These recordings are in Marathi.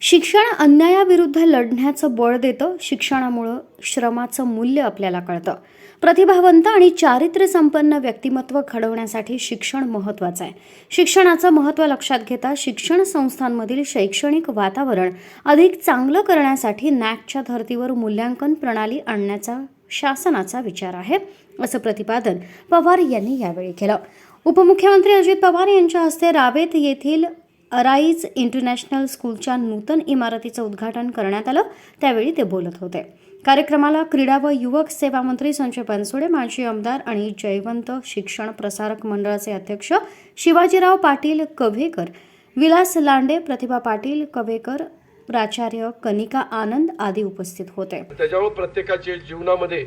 शिक्षण अन्यायाविरुद्ध लढण्याचं बळ देतं शिक्षणामुळं श्रमाचं मूल्य आपल्याला कळतं. प्रतिभावंत आणि चारित्र्य संपन्न व्यक्तिमत्व घडवण्यासाठी शिक्षण महत्त्वाचं आहे. शिक्षणाचं महत्त्व लक्षात घेता शिक्षण संस्थांमधील शैक्षणिक वातावरण अधिक चांगलं करण्यासाठी नॅकच्या धर्तीवर मूल्यांकन प्रणाली आणण्याचा शासनाचा विचार आहे असं प्रतिपादन पवार यांनी यावेळी केलं. उपमुख्यमंत्री अजित पवार यांच्या हस्ते रावेत येथील अराईज इंटरनॅशनल स्कूलच्या नूतन इमारतीचं उद्घाटन करण्यात आलं. त्यावेळी ते बोलत होते. कार्यक्रमाला क्रीडा व युवक सेवा मंत्री संजय बनसोडे माजी आमदार आणि जयवंत शिक्षण प्रसारक मंडळाचे अध्यक्ष शिवाजीराव पाटील कव्हेकर विलास लांडे प्रतिभा पाटील कव्हेकर प्राचार्य कनिका आनंद आदी उपस्थित होते. त्याच्यामुळे प्रत्येकाच्या जीवनामध्ये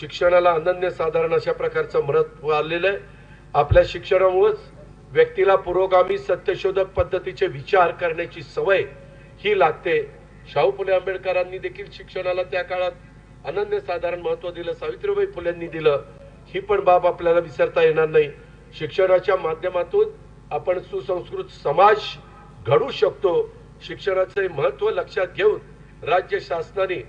शिक्षणाला अनन्य साधारण अशा प्रकारचं महत्त्व आलेलं आहे. आपल्या शिक्षणामुळेच व्यक्तीला पुरोगामी सत्यशोधक पद्धतीचे विचार करण्याची सवय ही लागते. शाहू फुले आंबेडकरांनी देखील शिक्षणाला त्या काळात अनन्यसाधारण महत्त्व दिलं. सावित्रीबाई फुलेंनी दिलं. ही पण बाब आपल्याला विसरता येणार नाही. शिक्षणाच्या माध्यमातून आपण सुसंस्कृत समाज घडू शकतो. शिक्षणाचे महत्त्व लक्षात घेऊन राज्य शासनाने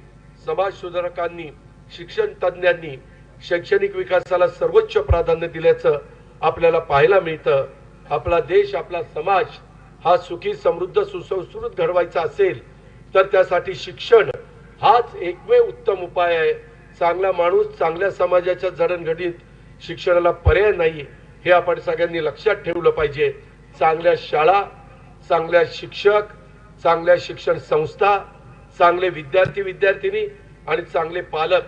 समाज सुधारकांनी शिक्षण तज्ज्ञांनी शैक्षणिक विकासाला सर्वोच्च प्राधान्य दिल्याचं आपल्याला पाहायला मिळतं. आपला देश आपला समाज हा सुखी समृद्ध सुसंस्कृत घडवायचा असेल तर त्यासाठी शिक्षण हाच एकमेव उत्तम उपाय आहे. चांगला माणूस चांगल्या समाजाच्या जडणघडीत शिक्षणाला पर्याय नाही हे आपण सगळ्यांनी लक्षात ठेवलं पाहिजे. चांगल्या शाळा चांगल्या शिक्षक चांगल्या शिक्षण संस्था चांगले विद्यार्थी विद्यार्थिनी आणि चांगले पालक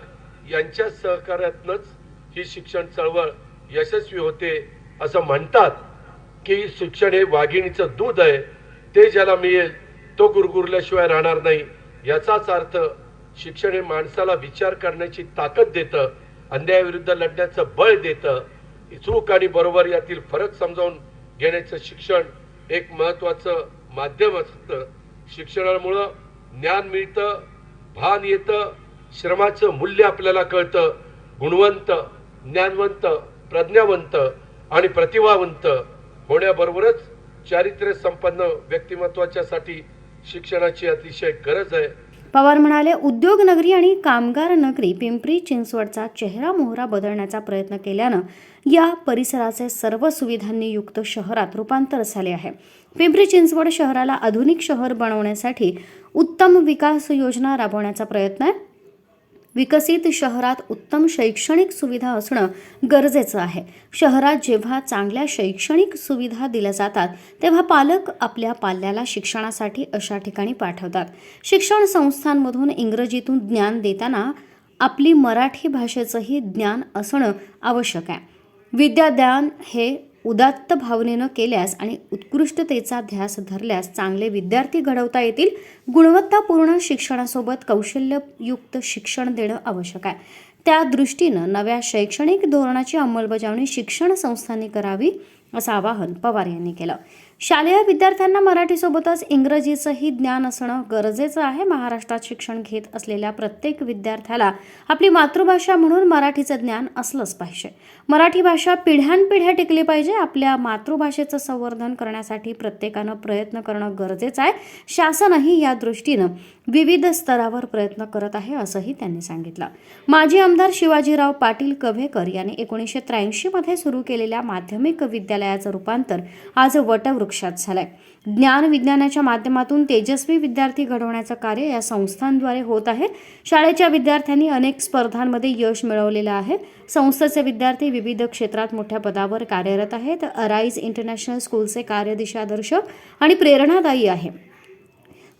यांच्या सहकार्यातनच ही शिक्षण चळवळ यशस्वी होते असं म्हणतात. की शिक्षण हे वाघिणीचं दूध आहे ते ज्याला मिळेल तो गुरगुरल्याशिवाय राहणार नाही. याचाच अर्थ शिक्षण हे माणसाला विचार करण्याची ताकद देतं अन्यायाविरुद्ध लढण्याचं बळ देतं. चूक आणि बरोबर यातील फरक समजावून घेण्याचं शिक्षण एक महत्वाचं माध्यम असतं. शिक्षणामुळं ज्ञान मिळतं भान येतं श्रमाचं मूल्य आपल्याला कळतं. गुणवंत ज्ञानवंत प्रज्ञावंत आणि प्रतिभावंत होण्याबरोबरच चारित्र्य संपन्न व्यक्तिमत्वाच्यासाठी शिक्षणाची अतिशय गरज आहे. पवार म्हणाले उद्योग नगरी आणि कामगार नगरी पिंपरी चिंचवडचा चेहरा मोहरा बदलण्याचा प्रयत्न केल्यानं या परिसराचे सर्व सुविधांनी युक्त शहरात रूपांतर झाले आहे. पिंपरी चिंचवड शहराला आधुनिक शहर बनवण्यासाठी उत्तम विकास योजना राबवण्याचा प्रयत्न आहे. विकसित शहरात उत्तम शैक्षणिक सुविधा असणं गरजेचं आहे. शहरात जेव्हा चांगल्या शैक्षणिक सुविधा दिल्या जातात तेव्हा पालक आपल्या पाल्याला शिक्षणासाठी अशा ठिकाणी पाठवतात. शिक्षण संस्थांमधून इंग्रजीतून ज्ञान देताना आपली मराठी भाषेचंही ज्ञान असणं आवश्यक आहे. विद्यादान हे उदात्त भावनेनं केल्यास आणि उत्कृष्टतेचा ध्यास धरल्यास चांगले विद्यार्थी घडवता येतील. गुणवत्तापूर्ण शिक्षणासोबत कौशल्ययुक्त शिक्षण देणं आवश्यक आहे. त्या दृष्टीनं नव्या शैक्षणिक धोरणाची अंमलबजावणी शिक्षण संस्थांनी करावी असं आवाहन पवार यांनी केलं. शालेय विद्यार्थ्यांना मराठीसोबतच इंग्रजीचंही ज्ञान असणं गरजेचं आहे. महाराष्ट्रात शिक्षण घेत असलेल्या प्रत्येक विद्यार्थ्याला आपली मातृभाषा म्हणून मराठीचं ज्ञान असलंच पाहिजे. मराठी भाषा पिढ्यानपिढ्या टिकली पाहिजे. आपल्या मातृभाषेचं संवर्धन करण्यासाठी प्रत्येकानं प्रयत्न करणं गरजेचं आहे. शासनही या दृष्टीनं विविध स्तरावर प्रयत्न करत आहे असंही त्यांनी सांगितलं. माजी आमदार शिवाजीराव पाटील कव्हेकर यांनी एकोणीसशे त्र्याऐंशीमध्ये सुरू केलेल्या माध्यमिक विद्यालयाचं रूपांतर आज लक्षात झालंय. ज्ञान विज्ञानाच्या माध्यमातून तेजस्वी विद्यार्थी घडवण्याचं कार्य या संस्थांद्वारे होत आहे. शाळेच्या विद्यार्थ्यांनी अनेक स्पर्धांमध्ये यश मिळवलेलं आहे. संस्थेचे विद्यार्थी विविध क्षेत्रात मोठ्या पदावर कार्यरत आहेत. अराईज इंटरनॅशनल स्कूलचे कार्यदिशादर्शक आणि प्रेरणादायी आहे.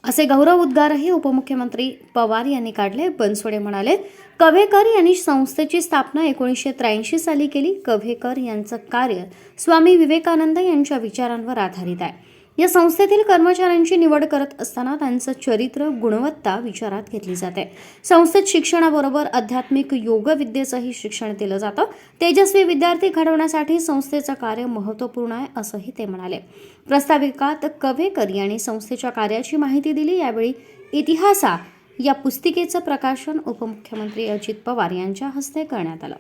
असे गौरव उद्गारही उपमुख्यमंत्री पवार यांनी काढले. बनसोडे म्हणाले कव्हेकर यांनी संस्थेची स्थापना एकोणीसशे त्र्याऐंशी साली केली. कव्हेकर यांचं कार्य स्वामी विवेकानंद यांच्या विचारांवर आधारित आहे. या संस्थेतील कर्मचाऱ्यांची निवड करत असताना त्यांचं चरित्र गुणवत्ता विचारात घेतली जाते. संस्थेत शिक्षणाबरोबर आध्यात्मिक योगविद्येचंही शिक्षण दिलं जातं. तेजस्वी विद्यार्थी घडवण्यासाठी संस्थेचं कार्य महत्त्वपूर्ण आहे असंही ते म्हणाले. प्रस्ताविकात कवेकर यांनी संस्थेच्या कार्याची माहिती दिली. यावेळी इतिहासा या पुस्तिकेचं प्रकाशन उपमुख्यमंत्री अजित पवार यांच्या हस्ते करण्यात आलं.